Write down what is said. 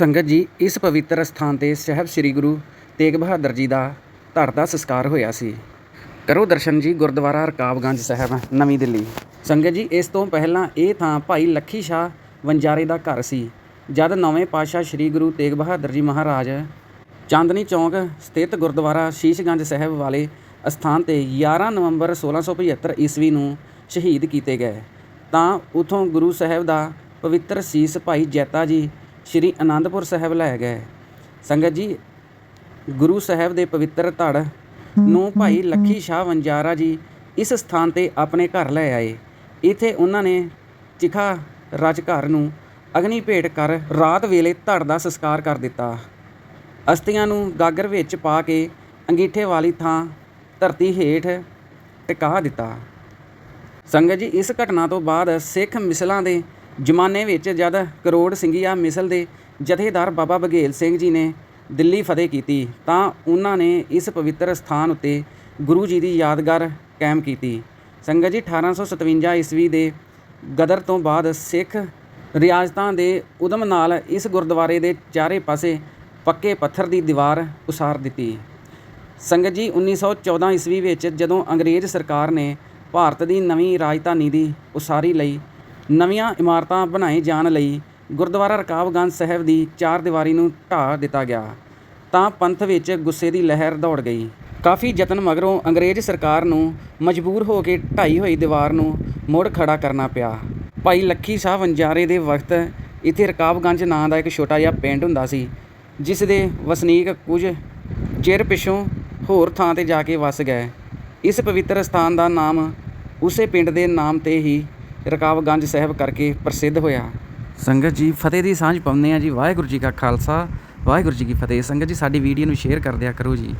ਸੰਗਤ ਜੀ, ਇਸ ਪਵਿੱਤਰ ਸਥਾਨ ਤੇ ਸਾਹਿਬ ਸ੍ਰੀ ਗੁਰੂ ਤੇਗ ਬਹਾਦਰ ਜੀ ਦਾ ਧੜ ਦਾ ਸੰਸਕਾਰ ਹੋਇਆ ਸੀ। ਕਰੋ ਦਰਸ਼ਨ ਜੀ, ਗੁਰਦੁਆਰਾ ਰਕਾਬਗੰਜ ਸਾਹਿਬ, ਨਵੀਂ ਦਿੱਲੀ। ਸੰਗਤ ਜੀ, ਇਸ ਤੋਂ ਪਹਿਲਾਂ ਇਹ ਥਾਂ ਭਾਈ ਲੱਖੀ ਸ਼ਾਹ ਵੰਜਾਰੇ ਦਾ ਘਰ ਸੀ, ਜਦ ਨਵੇਂ ਪਾਤਸ਼ਾਹ ਸ੍ਰੀ ਗੁਰੂ ਤੇਗ ਬਹਾਦਰ ਜੀ ਮਹਾਰਾਜ ਚਾਂਦਨੀ ਚੌਂਕ ਸਥਿਤ ਗੁਰਦੁਆਰਾ ਸ਼ੀਸ਼ਗੰਜ ਸਾਹਿਬ ਵਾਲੇ ਅਸਥਾਨ ਤੇ 11 ਨਵੰਬਰ 1675 ਈਸਵੀ ਨੂੰ ਸ਼ਹੀਦ ਕੀਤੇ ਗਏ। ਤਾਂ ਉਥੋਂ ਗੁਰੂ ਸਾਹਿਬ ਦਾ ਪਵਿੱਤਰ ਸੀਸ ਭਾਈ ਜੈਤਾ ਜੀ ਸ੍ਰੀ ਅਨੰਦਪੁਰ ਸਾਹਿਬ ਲੈ ਗਏ। ਸੰਗਤ ਜੀ ਗੁਰੂ ਸਾਹਿਬ ਦੇ ਪਵਿੱਤਰ ਧੜ ਨੂੰ ਭਾਈ ਲੱਖੀ ਸ਼ਾਹ ਵੰਜਾਰਾ ਜੀ ਇਸ ਸਥਾਨ ਤੇ ਆਪਣੇ ਘਰ ਲੈ ਆਏ। ਇੱਥੇ ਉਹਨਾਂ ਨੇ ਚਿਖਾ ਰਚ ਘਰ ਨੂੰ ਅਗਨੀ ਭੇਟ ਕਰ ਰਾਤ ਵੇਲੇ ਧੜ ਦਾ ਸੰਸਕਾਰ ਕਰ ਦਿੱਤਾ। ਅਸਥੀਆਂ ਨੂੰ ਗਾਗਰ ਵਿੱਚ ਪਾ ਕੇ ਅੰਗੀਠੇ ਵਾਲੀ ਥਾਂ ਧਰਤੀ ਹੇਠ ਟਿਕਾ ਦਿੱਤਾ। ਸੰਗਤ ਜੀ ਇਸ ਘਟਨਾ ਤੋਂ ਬਾਅਦ ਸਿੱਖ ਮਿਸਲਾਂ ਦੇ ਜ਼ਮਾਨੇ ਵਿੱਚ ਜਦ ਕਰੋੜ ਸਿੰਘੀਆ ਮਿਸਲ ਦੇ ਜਥੇਦਾਰ ਬਾਬਾ ਬਘੇਲ ਸਿੰਘ ਜੀ ਨੇ ਦਿੱਲੀ ਫਤਿਹ ਕੀਤੀ, ਤਾਂ ਉਹਨਾਂ ਨੇ ਇਸ ਪਵਿੱਤਰ ਸਥਾਨ ਉੱਤੇ ਗੁਰੂ ਜੀ ਦੀ ਯਾਦਗਾਰ ਕਾਇਮ ਕੀਤੀ। ਸੰਗਤ ਜੀ 1857 ਈਸਵੀ ਦੇ ਗਦਰ ਤੋਂ ਬਾਅਦ ਸਿੱਖ ਰਿਆਸਤਾਂ ਦੇ ਉਦਮ ਨਾਲ ਇਸ ਗੁਰਦੁਆਰੇ ਦੇ ਚਾਰੇ ਪਾਸੇ ਪੱਕੇ ਪੱਥਰ ਦੀ ਦੀਵਾਰ ਉਸਾਰ ਦਿੱਤੀ। ਸੰਗਤ ਜੀ 1914 ਈਸਵੀ ਵਿੱਚ ਜਦੋਂ ਅੰਗਰੇਜ਼ ਸਰਕਾਰ ਨੇ ਭਾਰਤ ਦੀ ਨਵੀਂ ਰਾਜਧਾਨੀ ਦੀ ਉਸਾਰੀ ਲਈ ਨਵੀਆਂ ਇਮਾਰਤਾਂ ਬਣਾਏ ਜਾਣ ਲਈ ਗੁਰਦੁਆਰਾ ਰਕਾਬਗੰਜ ਸਾਹਿਬ ਦੀ ਚਾਰ ਦੀਵਾਰੀ ਨੂੰ ਢਾਹ ਦਿੱਤਾ ਗਿਆ। ਤਾਂ ਪੰਥ ਵਿੱਚ ਗੁੱਸੇ ਦੀ ਲਹਿਰ ਦੌੜ ਗਈ। ਕਾਫੀ ਯਤਨ ਮਗਰੋਂ ਅੰਗਰੇਜ਼ ਸਰਕਾਰ ਨੂੰ ਮਜਬੂਰ ਹੋ ਕੇ ਢਾਈ ਹੋਈ ਦੀਵਾਰ ਨੂੰ ਮੁੜ ਖੜਾ ਕਰਨਾ ਪਿਆ। ਭਾਈ ਲੱਖੀ ਸ਼ਾਹ ਵੰਜਾਰੇ ਦੇ ਵਕਤ ਇੱਥੇ ਰਕਾਬਗੰਜ ਨਾਂ ਦਾ ਇੱਕ ਛੋਟਾ ਜਿਹਾ ਪਿੰਡ ਹੁੰਦਾ ਸੀ, ਜਿਸ ਦੇ ਵਸਨੀਕ ਕੁਝ ਚਿਰ ਪਿਛੋਂ ਹੋਰ ਥਾਂ ਤੇ ਜਾ ਕੇ ਵਸ ਗਏ। ਇਸ ਪਵਿੱਤਰ ਸਥਾਨ ਦਾ ਨਾਮ ਉਸੇ ਪਿੰਡ ਦੇ ਨਾਮ ਤੇ ਹੀ ਰਕਾਬਗੰਜ ਸਾਹਿਬ ਕਰਕੇ ਪ੍ਰਸਿੱਧ ਹੋਇਆ। ਸੰਗਤ ਜੀ, ਫਤਿਹ ਦੀ ਸਾਂਝ ਪਾਉਂਦੇ ਆ ਜੀ। ਵਾਹਿਗੁਰੂ ਜੀ ਕਾ ਖਾਲਸਾ, ਵਾਹਿਗੁਰੂ ਜੀ ਕੀ ਫਤਿਹ। ਸੰਗਤ ਜੀ, ਸਾਡੀ ਵੀਡੀਓ ਨੂੰ ਸ਼ੇਅਰ ਕਰ ਦਿਆ ਕਰੋ ਜੀ।